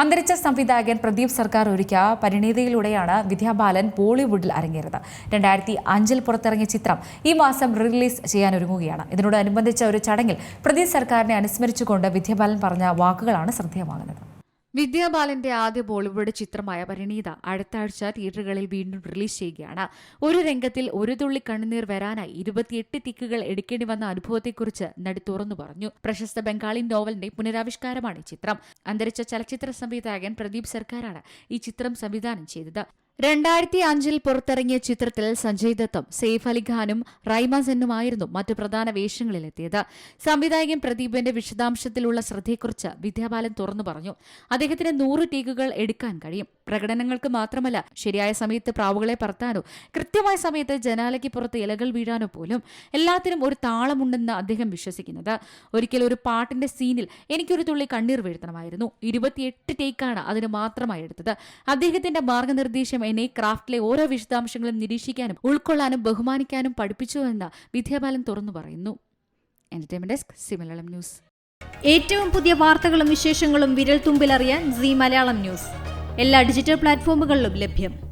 അന്തരിച്ച സംവിധായകൻ പ്രദീപ് സർക്കാർ ഒരുക്കിയ പരിണീതിയിലൂടെയാണ് വിദ്യാബാലൻ ബോളിവുഡിൽ അരങ്ങേറിയത്. രണ്ടായിരത്തി അഞ്ചിൽ പുറത്തിറങ്ങിയ ചിത്രം ഈ മാസം റിലീസ് ചെയ്യാനൊരുങ്ങുകയാണ്. ഇതിനോടനുബന്ധിച്ച ഒരു ചടങ്ങിൽ പ്രദീപ് സർക്കാരിനെ അനുസ്മരിച്ചുകൊണ്ട് വിദ്യാബാലൻ പറഞ്ഞ വാക്കുകളാണ് ശ്രദ്ധേയമാകുന്നത്. വിദ്യാബാലന്റെ ആദ്യ ബോളിവുഡ് ചിത്രമായ പരിണീത അടുത്ത ആഴ്ച തിയേറ്ററുകളിൽ വീണ്ടും റിലീസ് ചെയ്യുകയാണ്. ഒരു രംഗത്തിൽ ഒരു തുള്ളി കണ്ണുനീർ വരാനായി ഇരുപത്തിയെട്ട് തിക്കുകൾ എടുക്കേണ്ടി വന്ന അനുഭവത്തെക്കുറിച്ച് നടി തുറന്നു പറഞ്ഞു. പ്രശസ്ത ബംഗാളി നോവലിന്റെ പുനരാവിഷ്കാരമാണ് ചിത്രം. അന്തരിച്ച ചലച്ചിത്ര സംവിധായകൻ പ്രദീപ് സർക്കാരാണ് ഈ ചിത്രം സംവിധാനം ചെയ്തത്. രണ്ടായിരത്തി അഞ്ചിൽ പുറത്തിറങ്ങിയ ചിത്രത്തിൽ സഞ്ജയ് ദത്തും സെയ്ഫ് അലിഖാനും റൈമ സെന്നുമായിരുന്നു മറ്റു പ്രധാന വേഷങ്ങളിലെത്തിയത്. സംവിധായകൻ പ്രദീപിന്റെ വിശദാംശത്തിലുള്ള ശ്രദ്ധയെക്കുറിച്ച് വിദ്യാബാലൻ തുറന്നു പറഞ്ഞു. അദ്ദേഹത്തിന് നൂറ് ടേക്കുകൾ എടുക്കാൻ കഴിയും. പ്രകടനങ്ങൾക്ക് മാത്രമല്ല ശരിയായ സമയത്ത് പ്രാവുകളെ പറത്താനോ കൃത്യമായ സമയത്ത് ജനാലയ്ക്ക് പുറത്ത് ഇലകൾ വീഴാനോ പോലും എല്ലാത്തിനും ഒരു താളമുണ്ടെന്ന് അദ്ദേഹം വിശ്വസിക്കുന്നത്. ഒരിക്കൽ ഒരു പാട്ടിന്റെ സീനിൽ എനിക്കൊരു തുള്ളി കണ്ണീർ വീഴ്ത്തണമായിരുന്നു. ഇരുപത്തിയെട്ട് ടേക്കാണ് അതിന് മാത്രമായി എടുത്തത്. അദ്ദേഹത്തിന്റെ മാർഗനിർദ്ദേശം എന്നെ ക്രാഫ്റ്റിലെ ഓരോ വിശദാംശങ്ങളും നിരീക്ഷിക്കാനും ഉൾക്കൊള്ളാനും ബഹുമാനിക്കാനും പഠിപ്പിച്ചു എന്ന് വിദ്യാബാലൻ തുറന്നു പറയുന്നു. Entertainment desk സിമലയാളം news. ഏറ്റവും പുതിയ വാർത്തകളും വിശേഷങ്ങളും വിരൽ തുമ്പിലറിയാൻ സി മലയാളം ന്യൂസ്. എല്ലാ ഡിജിറ്റൽ പ്ലാറ്റ്ഫോമുകളിലും ലഭ്യം.